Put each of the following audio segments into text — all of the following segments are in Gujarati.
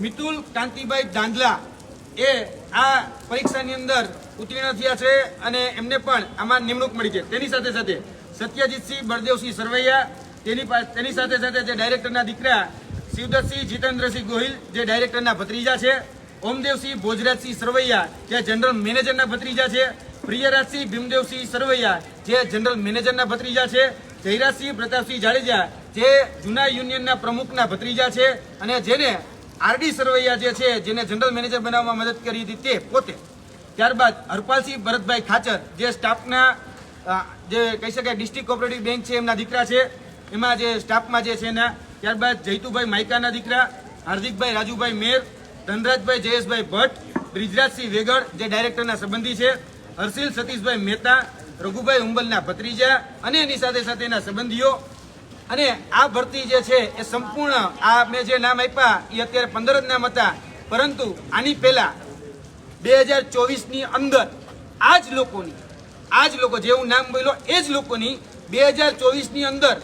મિતુલ કાંતિભાઈ દાંધલા એ આ પરીક્ષાની અંદર ઉત્તીર્ણ થયા છે અને એમને પણ આમાં નિમણૂક મળી છે. તેની સાથે સાથે સત્યજીતસિંહ બળદેવસિંહ સરવૈયા, તેની તેની સાથે સાથે જે ડાયરેક્ટરના દીકરા શિવદત્તસિંહ જીતેન્દ્રસિંહ ગોહિલ જે ડાયરેક્ટરના ભત્રીજા છે, ઓમદેવસિંહ, ભોજરાજસિંહ સરવૈયા જે જનરલ મેનેજરના ભત્રીજા છે, પ્રિયરાજસિંહ, ભીમદેવસિંહ સરવૈયા જે જનરલ મેનેજરના ભત્રીજા છે, જયરાજસિંહ, પ્રતાપસિંહ જાડેજા જે જૂના યુનિયનના પ્રમુખના ભત્રીજા છે અને જેને આરડી સરવૈયા જે છે, જેને જનરલ મેનેજર બનાવવામાં મદદ કરી હતી તે પોતે. ત્યારબાદ હરપાલસિંહ ભરતભાઈ ખાચર, જે સ્ટાફના જે કહી શકાય ડિસ્ટ્રિક્ટ કોઓપરેટિવ બેંક છે, એમના દીકરા છે. એમાં જે સ્ટાફમાં જે છે એના. ત્યારબાદ જયતુભાઈ માઇકાના દીકરા, હાર્દિકભાઈ રાજુભાઈ મેર, ધનરાજભાઈ જયેશભાઈ ભટ્ટ, બ્રિજરાજસિંહ વેગડ, જે ડાયરેક્ટરના સંબંધી છે. હર્ષિલ સતીશભાઈ મહેતા, રઘુભાઈ ઉંબલના ભત્રીજા અને એની સાથે સાથે એના સંબંધીઓ અને આ ભરતી જે છે એ સંપૂર્ણ આ મેં જે નામ આપ્યા એ અત્યારે પંદર જ નામ હતા. પરંતુ આની પહેલા બે હજાર ચોવીસની અંદર આ જ લોકોની આ જ લોકો જે હું નામ બોલ્યો એ જ લોકોની બે હજાર ચોવીસની અંદર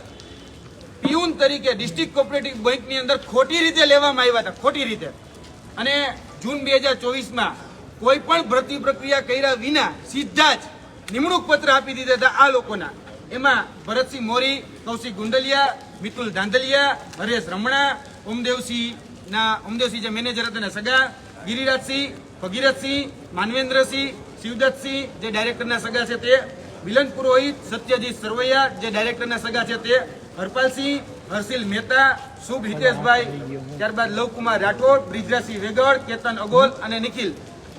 પિયુન તરીકે ડિસ્ટ્રિક્ટ કોઓપરેટિવ બેંકની અંદર ખોટી રીતે લેવામાં આવ્યા હતા, ખોટી રીતે. અને જૂન બે હજાર ચોવીસમાં કોઈ પણ ભરતી પ્રક્રિયા કર્યા વિના સીધા જ નિમણૂક પત્ર આપી દીધા હતા આ લોકોના. એમાં ભરતસિંહ મોરી, કૌશિક ગુંડલિયા, મિતુલ ધાંધલિયા, હરેશ રમણા, ઓમદેવસિંહના, ઓમદેવસિંહ જે મેનેજર હતા સગા, ગિરિરાજસિંહ, ભગીરથસિંહ, માનવેન્દ્રસિંહ, શિવદત્તસિંહ જે ડાયરેક્ટરના સગા છે તે, મિલન પુરોહિત, સત્યજીત સરવૈયા જે ડાયરેક્ટરના સગા છે તે, હરપાલસિંહ, હર્ષિલ મહેતા, શુભ હિતેશભાઈ, ત્યારબાદ લવકુમાર રાઠોડ, બ્રિજરાજસિંહ વેગડ, કેતન અગોલ અને નિખિલ.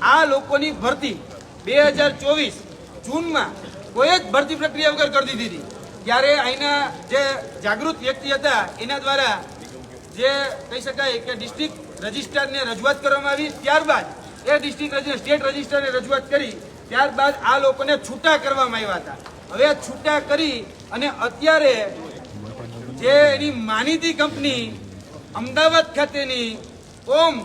આ લોકોની ભરતી બે હજાર ચોવીસ જૂનમાં કોઈ જ ભરતી પ્રક્રિયા વગર કરી દીધી હતી. ત્યારે અહીંના જે જાગૃત વ્યક્તિ હતા, એના દ્વારા જે કહી શકાય કે ડિસ્ટ્રિક્ટ રજિસ્ટ્રારને રજૂઆત કરવામાં આવી. ત્યારબાદ એ ડિસ્ટ્રિક્ટ સ્ટેટ રજિસ્ટ્રારને રજૂઆત કરી. ત્યારબાદ આ લોકોને છૂટા કરવામાં આવ્યા હતા. હવે છૂટા કરી અને અત્યારે જે એની માનીતી કંપની અમદાવાદ ખાતેની ઓમ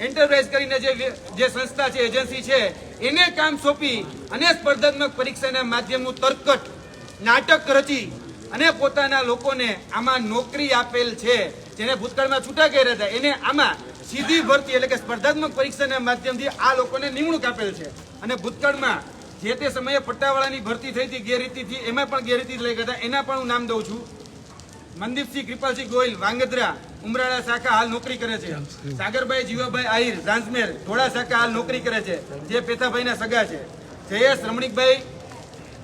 એન્ટરપ્રાઇઝ કરીને જે જે સંસ્થા છે એજન્સી છે, એને કામ સોંપી અને સ્પર્ધાત્મક પરીક્ષાના માધ્યમનું તરકટ, નાટક રચી અને પોતાના લોકોને આમાં નોકરી આપેલ છે, જેને ભૂતકાળમાં છૂટા કર્યા હતા. એને આમાં સીધી ભરતી એટલે કે સ્પર્ધાત્મક પરીક્ષાના માધ્યમથી આ લોકોને નિમણૂક આપેલ છે. અને ભૂતકાળમાં જે તે સમયે પટ્ટાવાળાની ભરતી થઈ હતી ગેરરીતિથી, એમાં પણ ગેરરીતિ લઈ ગયા હતા. એના પણ હું નામ દઉં છું. મનદીપસિંહ કૃપાલસિંહ ગોયલ વાંગદ્રા, ઉમરાળા શાખા હાલ નોકરી કરે છે. સાગરભાઈ, જીવાભાઈ આહિર, ઝાંઝમેર, ધોળા શાખા હાલ નોકરી કરે છે. જે પેથાભાઈના સગા છે. જયેશ રમણીકભાઈ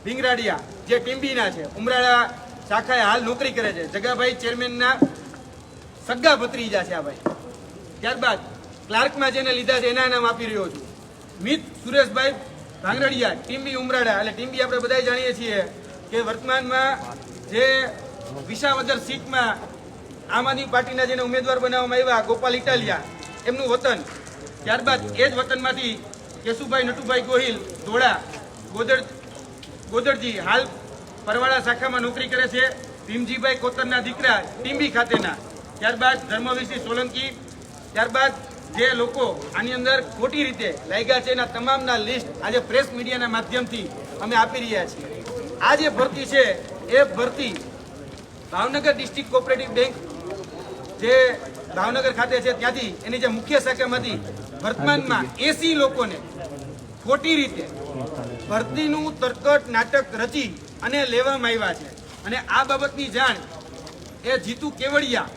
ભીંગરાડિયા, જે ટીમ્બીના છે. ઉમરાળા શાખાએ હાલ નોકરી કરે છે. જગાભાઈ ચેરમેનના સગા ભત્રીજા છે આ ભાઈ. ત્યારબાદ ક્લાર્કમાં જેને લીધા છે, એના નામ આપી રહ્યો છું. મિત સુરેશભાઈ ભાંગરડિયા ટીમ્બી ઉમરાળા. એટલે ટીમ્બી આપણે બધા જાણીએ છીએ કે વર્તમાનમાં જે વિસાવદર સીટમાં આમ આદમી પાર્ટીના જેને ઉમેદવાર બનાવવામાં આવ્યા, ગોપાલ ઇટાલિયા, એમનું વતન. ત્યારબાદ એ જ વતનમાંથી કેશુભાઈ નટુભાઈ ગોહિલ, ધોળા, ગોદર, ગોદરજી હાલ પરવાળા શાખામાં નોકરી કરે છે. ભીમજીભાઈ કોતરના દીકરા ટીંબી ખાતેના. ત્યારબાદ ધર્મવીરસિંહ સોલંકી. ત્યારબાદ જે લોકો આની અંદર ખોટી રીતે લાગ્યા છે, એના તમામના લિસ્ટ આજે પ્રેસ મીડિયાના માધ્યમથી અમે આપી રહ્યા છીએ. આ જે ભરતી છે, એ ભરતી ભાવનગર ડિસ્ટ્રિક્ટ કોઓપરેટિવ બેંક જે ભાવનગર ખાતે છે, ત્યાંથી એની જે મુખ્ય શાખામાંથી વર્તમાનમાં એસી લોકોને ખોટી રીતે ભરતીનું તરકટ નાટક રચી અને લેવામાં આવ્યા છે. અને આ બાબતની જાણ એ જીતુ કેવડિયા,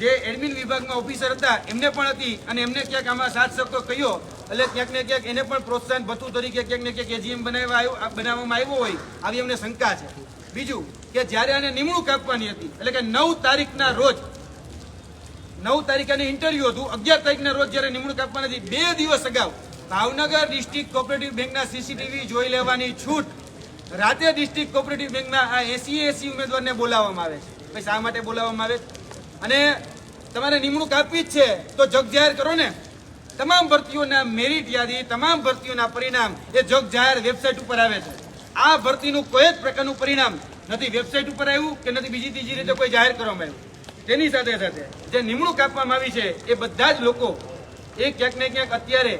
જે એડમિન વિભાગમાં ઓફિસર હતા, એમને પણ હતી અને એમને ક્યાંક આમાં સાથ સહકાર કહ્યો એટલે ક્યાંક ને ક્યાંક એને પણ પ્રોત્સાહન ભથ્થું તરીકે ક્યાંક ને ક્યાંક એજીએમ બનાવવા બનાવવામાં આવ્યો હોય, આવી અમને શંકા છે. બીજું કે જ્યારે આને નિમણૂક આપવાની હતી, એટલે કે નવ તારીખના રોજ, નવ તારીખે ઇન્ટરવ્યુ હતું, અગિયાર તારીખના રોજ જ્યારે નિમણૂક આપવાની હતી, બે દિવસ અગાઉ ભાવનગર ડિસ્ટ્રિક્ટ કોઓપરેટિવ બેંકના સીસીટીવી જોઈ લેવાની છૂટ. રાતે ડિસ્ટ્રિક્ટ કોઓપરેટિવ બેંકના આ એસી એસી ઉમેદવારને બોલાવવામાં આવે છે. ભાઈ, શા માટે બોલાવવામાં આવે? અને તમારે નિમણૂક આપવી જ છે, તો જગ જાહેર કરો ને. તમામ ભરતીઓના મેરિટ યાદી, તમામ ભરતીઓના પરિણામ એ જગ જાહેર વેબસાઇટ ઉપર આવે છે. આ ભરતીનું કોઈ જ પ્રકારનું પરિણામ નથી વેબસાઇટ ઉપર આવ્યું કે નથી બીજી ત્રીજી રીતે કોઈ જાહેર કરવામાં આવ્યું. તેની સાથે સાથે જે નિમણૂક આપવામાં આવી છે એ બધા જ લોકો એ ક્યાંક ને ક્યાંક અત્યારે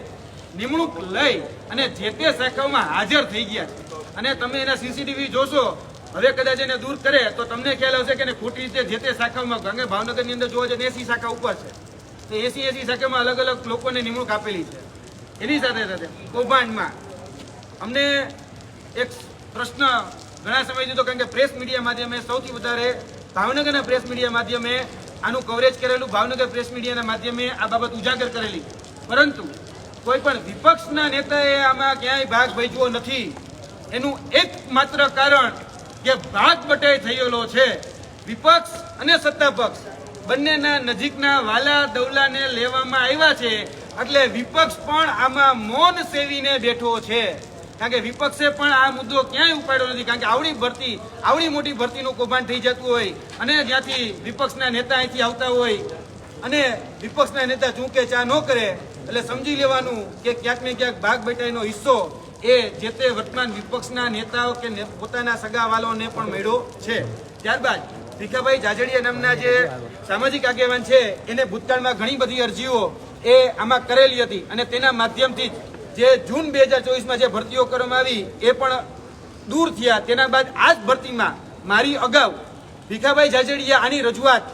નિમણૂક લઈ અને જે તે શાખાઓમાં હાજર થઈ ગયા છે. અને તમે એના સીસીટીવી જોશો, હવે કદાચ એને દૂર કરે તો તમને ખ્યાલ આવશે કે ખોટી રીતે જે તે શાખાઓમાં ભાવનગરની અંદર જોવા જઈએ એસી શાખા ઉપર છે. તો એસી એસી શાખામાં અલગ અલગ લોકોને નિમણૂક આપેલી છે. એની સાથે સાથે કૌભાંડમાં અમને એક પ્રશ્ન ઘણા સમયથી તો કારણ કે પ્રેસ મીડિયા માધ્યમે સૌથી વધારે ભાવનગરના પ્રેસ મીડિયા માધ્યમે આનું કવરેજ કરેલું, ભાવનગર પ્રેસ મીડિયાના માધ્યમે આ બાબત ઉજાગર કરેલી. પરંતુ કોઈ પણ વિપક્ષના નેતાએ આમાં ક્યાંય ભાગ ભજવો નથી. એનું એકમાત્ર કારણ કે ભાગ બટાઈ થયેલો છે. વિપક્ષ અને સત્તા પક્ષ બંનેના નજીકના વાલા દવલાને લેવામાં આવ્યા છે, એટલે વિપક્ષ પણ આમાં મૌન સેવીને બેઠો છે. કારણ કે વિપક્ષે પણ આ મુદ્દો ક્યાંય ઉપાડ્યો નથી, કારણ કે આવડી ભરતી, આવડી મોટી ભરતીનું કૌભાંડ થઈ જતું હોય અને જ્યાંથી વિપક્ષના નેતા અહીંથી આવતા હોય અને વિપક્ષના નેતા ચૂંકે ચા ન કરે, એટલે સમજી લેવાનું કે ક્યાંક ને ક્યાંક ભાગ બેટાઈનો હિસ્સો એ જે તે વર્તમાન વિપક્ષના નેતાઓ કે પોતાના સગાવાલોને પણ મળ્યો છે. ત્યારબાદ ભીખાભાઈ જાજડિયા નામના જે સામાજિક આગેવાન છે, એને ભૂતકાળમાં ઘણી બધી અરજીઓ એ આમાં કરેલી હતી અને તેના માધ્યમથી જ જૂન બે હજાર ચોવીસમાં જે ભરતીઓ કરવામાં આવી, એ પણ દૂર થયા. તેના બાદ આ જ ભરતીમાં મારી અગાઉ ભીખાભાઈ જાજડિયા આની રજૂઆત,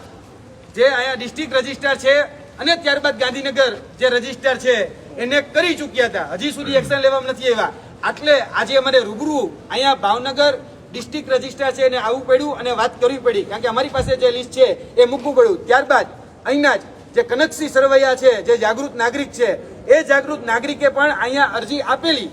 જે અહીંયા ડિસ્ટ્રિક્ટ રજિસ્ટ્રાર છે અને ત્યારબાદ ગાંધીનગર જે રજિસ્ટ્રાર છે, એને કરી ચૂક્યા હતા. હજી સુધી એક્શન લેવામાં નથી આવ્યા. એટલે આજે અમારે રૂબરૂ અહીંયા ભાવનગર ડિસ્ટ્રિક્ટ રજિસ્ટ્રાર છે એને આવવું પડ્યું અને વાત કરવી પડી. કારણ કે અમારી પાસે જે લિસ્ટ છે એ મૂકવું પડ્યું. ત્યારબાદ અહીંના જ જે કનકસિંહ સરવૈયા છે, જે જાગૃત નાગરિક છે, એ જાગૃત નાગરિકે પણ અહીંયા અરજી આપેલી.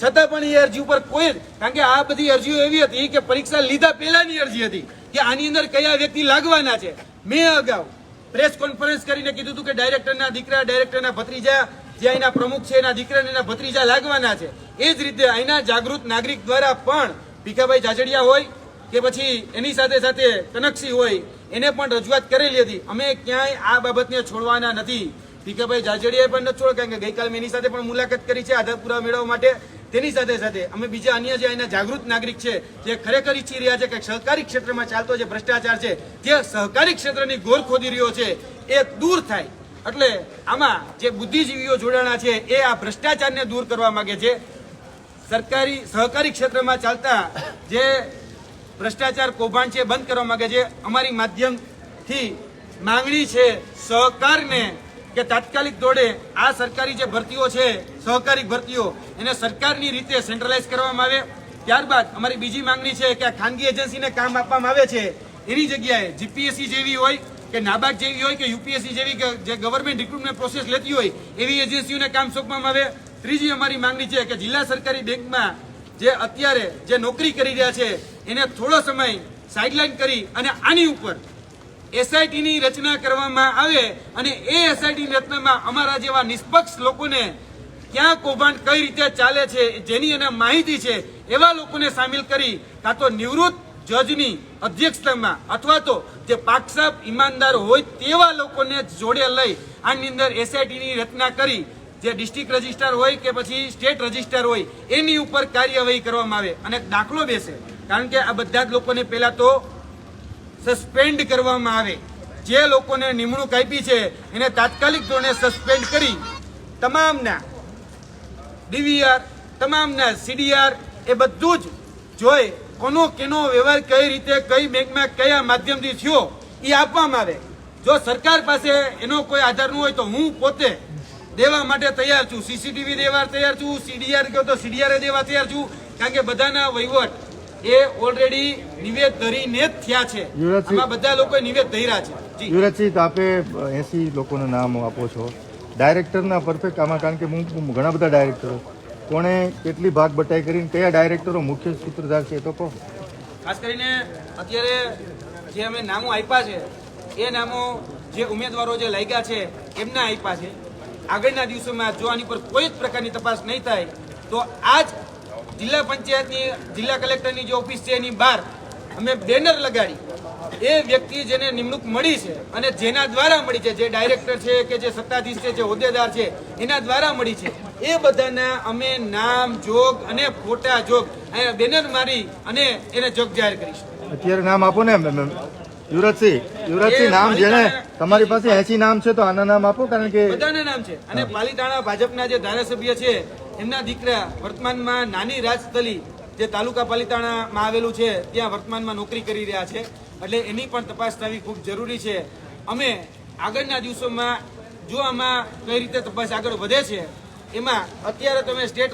છતાં પણ એ અરજી ઉપર કોઈ કારણ કે આ બધી અરજીઓ એવી હતી કે પરીક્ષા લીધા પહેલાની અરજી હતી કે આની અંદર કયા વ્યક્તિ લાગવાના છે. મેં અગાઉ પ્રેસ કોન્ફરન્સ કરીને કીધું હતું કે ડાયરેક્ટરના દીકરા, ડાયરેક્ટરના ભત્રીજા, જે અહીંના પ્રમુખ છે એના દીકરા એના ભત્રીજા લાગવાના છે. એ જ રીતે અહીંના જાગૃત નાગરિક દ્વારા પણ ભીખાભાઈ જાજડિયા હોય કે પછી એની સાથે સાથે કનકસિંહ હોય, એને પણ રજૂઆત કરેલી હતી. અમે ક્યાંય આ બાબતને છોડવાના નથી. ભીખાભાઈ જાજડિયાએ પણ નથી છોડ કારણ કે ગઈકાલે એની સાથે પણ મુલાકાત કરી છે આધાર મેળવવા માટે. તેની સાથે સાથે અમે બીજા અન્ય જે અહીંના જાગૃત નાગરિક છે, જે ખરેખર ઈચ્છી રહ્યા છે કે સહકારી ક્ષેત્રમાં ચાલતો જે ભ્રષ્ટાચાર છે, જે સહકારી ક્ષેત્રની ગોર ખોદી રહ્યો છે, એ દૂર થાય. એટલે આમાં જે બુદ્ધિજીવીઓ જોડાણા છે, એ આ ભ્રષ્ટાચારને દૂર કરવા માંગે છે. સરકારી સહકારી ક્ષેત્રમાં ચાલતા જે ભ્રષ્ટાચાર કૌભાંડ છે બંધ કરવા માંગે છે, અમારી માધ્યમથી માંગણી છે સહકારને કે તાત્કાલિક ધોરણે આ સરકારી જે ભરતીઓ છે, સહકારી ભરતીઓ, એને સરકારની રીતે સેન્ટ્રલાઇઝ કરવામાં આવે. ત્યારબાદ અમારી બીજી માંગણી છે કે આ ખાનગી એજન્સીને કામ આપવામાં આવે છે, એની જગ્યાએ જીપીએસસી જેવી હોય કે નાબાર્ડ જેવી હોય કે યુપીએસસી જેવી કે જે ગવર્મેન્ટ રિક્રુટમેન્ટ પ્રોસેસ લેતી હોય, એવી એજન્સીઓને કામ સોંપવામાં આવે. ત્રીજી અમારી માંગણી છે કે જિલ્લા સરકારી બેંકમાં જે અત્યારે જે નોકરી કરી રહ્યા છે, એને થોડો સમય સાઇડલાઇન કરી અને આની ઉપર એસઆઈટીની રચના કરવામાં આવે અને એ એસઆઈટીની રચનામાં અમારા જેવા નિષ્પક્ષ લોકોને ક્યાં કૌભાંડ કઈ રીતે ચાલે છે, જેની એને માહિતી છે, એવા લોકોને સામેલ કરી કાં તો નિવૃત્ત જજની અધ્યક્ષતામાં અથવા તો જે પાકસાબ ઈમાનદાર હોય તેવા લોકોને જોડે લઈ આની અંદર એસઆઈટીની રચના કરી જે ડિસ્ટ્રિક્ટ રજિસ્ટર હોય કે પછી સ્ટેટ રજિસ્ટર હોય, એની ઉપર કાર્યવાહી કરવામાં આવે અને દાખલો બેસે. કારણ કે આ બધા જ લોકોને પહેલા તો સસ્પેન્ડ કરવામાં આવે. જે લોકોને નિમણૂક આપી છે, એને તાત્કાલિક ધોરણે સસ્પેન્ડ કરી તમામના ડીવીઆર તમામના સીડીઆર એ બધું જ જોઈ કોનો કેનો વ્યવહાર કઈ રીતે, કઈ બેંકમાં કયા માધ્યમથી થયો એ આપવામાં આવે. જો સરકાર પાસે એનો કોઈ આધાર ન હોય તો હું પોતે દેવા માટે તૈયાર છું. સીસીટીવી દેવા તૈયાર છું. સીડીઆર કહો તો સીડીઆર દેવા તૈયાર છું. કારણ કે બધાના વહીવટ એ ઓલરેડી નિવેદ ધરીને જ થયા છે. આમાં બધા લોકો નિવેદ ધર્યા છે. યુવરાજસિંહ આપે એસી લોકોના નામ આપો છો. ડાયરેક્ટરના પરફેક્ટ આમાં કારણ કે હું હું ઘણા બધા ડાયરેક્ટરો. કોણે કેટલી ભાગ બટાઈ કરીને કયા ડાયરેક્ટરો મુખ્ય સૂત્રધાર છે એ તો કહો. ખાસ કરીને અત્યારે જે અમે નામો આપ્યા છે એ નામો જે ઉમેદવારો જે લાગ્યા છે એમના આપ્યા છે. આગળના દિવસોમાં જો આની પર કોઈ જ પ્રકારની તપાસ નહીં થાય. તો આજ જિલ્લા પંચાયતની, જિલ્લા કલેક્ટરની જે ઓફિસ છે એની બહાર અમે બેનર લગાડી. એ વ્યક્તિ જેને નિમણૂક મળી છે અને જેના દ્વારા મળી છે, જે ડાયરેક્ટર છે કે જે સત્તાધીશ છે, જે હોદ્દેદાર છે, એના દ્વારા મળી છે. એ બધાના અમે નામ, જોગ અને ફોટા, જોગ અહીંયા બેનર મારી અને એને જોગ જાહેર કરીશું. અત્યારે નામ આપો ને. યુવરાજસિંહ યુવરાજસિંહ નામ જેને તમારી પાસે એસી નામ છે તો આના નામ આપો કારણ કે બધાના નામ છે. અને પાલીતાણા ભાજપના જે ધારાસભ્ય છે એમના દીકરા વર્તમાનમાં નાની રાજસ્થલી જે તાલુકા પાલીતાણામાં આવેલું છે ત્યાં વર્તમાનમાં નોકરી કરી રહ્યા છે. એટલે એની પણ તપાસ થવી ખૂબ જરૂરી છે. અમે આગળના દિવસોમાં જો આમાં કઈ રીતે તપાસ આગળ વધે છે એમાં અત્યારે તમે સ્ટેટ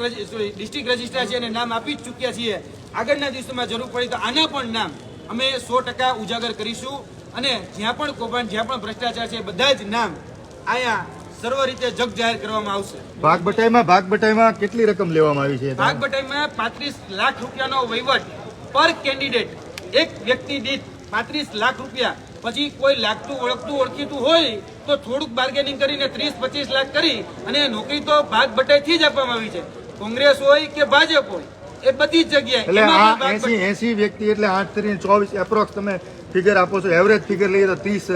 ડિસ્ટ્રિક્ટ રજિસ્ટ્રાર છે અને નામ આપી જ ચૂક્યા છીએ. આગળના દિવસોમાં જરૂર પડી તો આના પણ નામ અમે સો ટકા ઉજાગર કરીશું અને જ્યાં પણ કૌભાંડ જ્યાં પણ ભ્રષ્ટાચાર છે બધા જ નામ અહીંયા સર્વ રીતે જગ જાહેર કરવામાં આવશે. ભાગ બટાઈમાં ભાગ બટાઈમાં કેટલી રકમ લેવામાં આવી છે? ભાગ બટાઈમાં પાંત્રીસ લાખ રૂપિયાનો વહીવટ પર કેન્ડિડેટ. એક વ્યક્તિ દીઠ પાંત્રીસ લાખ રૂપિયા. પછી કોઈ લાગતું ઓળખતું ઓળખીતું હોય તો થોડુંક બાર્ગેનિંગ કરીને ત્રીસ પચીસ લાખ કરી અને નોકરી તો ભાગ બટાઈથી જ આપવામાં આવી છે. કોંગ્રેસ હોય કે ભાજપ હોય એ બધી જગ્યાએ. એટલે આ એસી એસી વ્યક્તિ એટલે આઠ ત્રીસ ચોવીસ એપ્રોક્સ તમે ફિગર આપો છો. એવરેજ ફિગર લઈએ તો ત્રીસ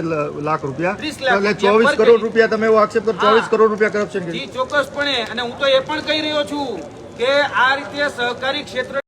લાખ રૂપિયા. એટલે ચોવીસ કરોડ રૂપિયા તમે એવો આક્ષેપ કરો ચોવીસ કરોડ રૂપિયા કરપ્શન ચોક્કસપણે. અને હું તો એ પણ કહી રહ્યો છું કે આ રીતે સહકારી ક્ષેત્ર